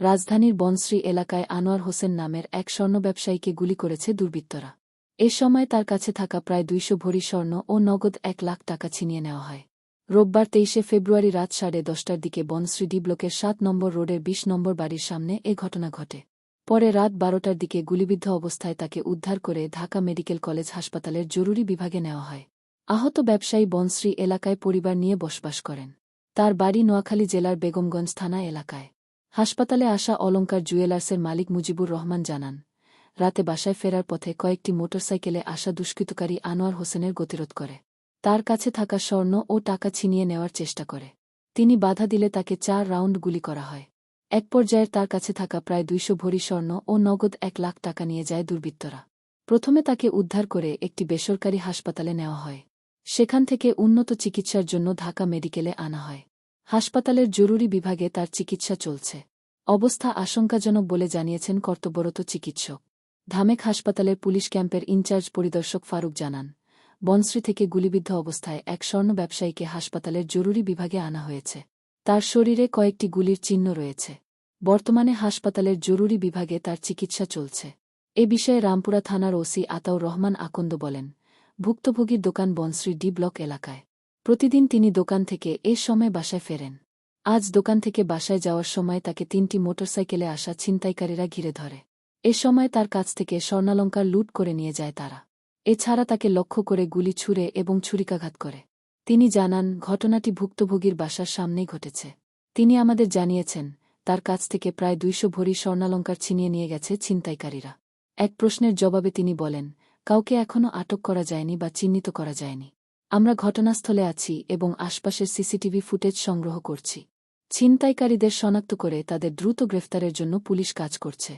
রাজধানীর বনশ্রী এলাকায় আনোয়ার হোসেন নামের এক স্বর্ণ ব্যবসায়ীকে গুলি করেছে দুর্বৃত্তরা। এ সময় তার কাছে থাকা প্রায় দুইশো ভরি স্বর্ণ ও নগদ এক লাখ টাকা ছিনিয়ে নেওয়া হয়। রোববার তেইশে ফেব্রুয়ারি রাত সাড়ে দশটার দিকে বনশ্রী ডি ব্লকের সাত নম্বর রোডের বিশ নম্বর বাড়ির সামনে এ ঘটনা ঘটে। পরে রাত বারোটার দিকে গুলিবিদ্ধ অবস্থায় তাকে উদ্ধার করে ঢাকা মেডিকেল কলেজ হাসপাতালের জরুরি বিভাগে নেওয়া হয়। আহত ব্যবসায়ী বনশ্রী এলাকায় পরিবার নিয়ে বসবাস করেন। তার বাড়ি নোয়াখালী জেলার বেগমগঞ্জ থানা এলাকায়। হাসপাতালে আসা অলঙ্কার জুয়েলার্সের মালিক মুজিবুর রহমান জানান, রাতে বাসায় ফেরার পথে কয়েকটি মোটরসাইকেলে আসা দুষ্কৃতকারী আনোয়ার হোসেনের গতিরোধ করে। তার কাছে থাকা স্বর্ণ ও টাকা ছিনিয়ে নেওয়ার চেষ্টা করে। তিনি বাধা দিলে তাকে চার রাউন্ড গুলি করা হয়। এক পর্যায়ে তার কাছে থাকা প্রায় দুইশো ভরি স্বর্ণ ও নগদ এক লাখ টাকা নিয়ে যায় দুর্বৃত্তরা। প্রথমে তাকে উদ্ধার করে একটি বেসরকারি হাসপাতালে নেওয়া হয়। সেখান থেকে উন্নত চিকিৎসার জন্য ঢাকা মেডিকেলে আনা হয়। হাসপাতালের জরুরি বিভাগে তার চিকিৎসা চলছে। অবস্থা আশঙ্কাজনক বলে জানিয়েছেন কর্তব্যরত চিকিৎসক। ধামেক হাসপাতালের পুলিশ ক্যাম্পের ইনচার্জ পরিদর্শক ফারুক জানান, বনশ্রী থেকে গুলিবিদ্ধ অবস্থায় এক স্বর্ণ ব্যবসায়ীকে হাসপাতালের জরুরি বিভাগে আনা হয়েছে। তার শরীরে কয়েকটি গুলির চিহ্ন রয়েছে। বর্তমানে হাসপাতালের জরুরি বিভাগে তার চিকিৎসা চলছে। এ বিষয়ে রামপুরা থানার ওসি আতাউর রহমান আকন্দ বলেন, ভুক্তভোগীর দোকান বনশ্রী ডি ব্লক এলাকায়। প্রতিদিন তিনি দোকান থেকে এ সময় বাসায় ফেরেন। আজ দোকান থেকে বাসায় যাওয়ার সময় তাকে তিনটি মোটরসাইকেলে আসা ছিনতাইকারীরা ঘিরে ধরে। এ সময় তার কাছ থেকে স্বর্ণালঙ্কার লুট করে নিয়ে যায় তারা। এছাড়া তাকে লক্ষ্য করে গুলি ছুঁড়ে এবং ছুরিকাঘাত করে। তিনি জানান, ঘটনাটি ভুক্তভোগীর বাসার সামনেই ঘটেছে। তিনি আমাদের জানিয়েছেন, তার কাছ থেকে প্রায় দুইশো ভরি স্বর্ণালঙ্কার ছিনিয়ে নিয়ে গেছে ছিনতাইকারীরা। এক প্রশ্নের জবাবে তিনি বলেন, কাউকে এখনও আটক করা যায়নি বা চিহ্নিত করা যায়নি। আমরা ঘটনাস্থলে আছি এবং আশপাশের সিসিটিভি ফুটেজ সংগ্রহ করছি। ছিনতাইকারীদের শনাক্ত করে তাদের দ্রুত গ্রেফতারের জন্য পুলিশ কাজ করছে।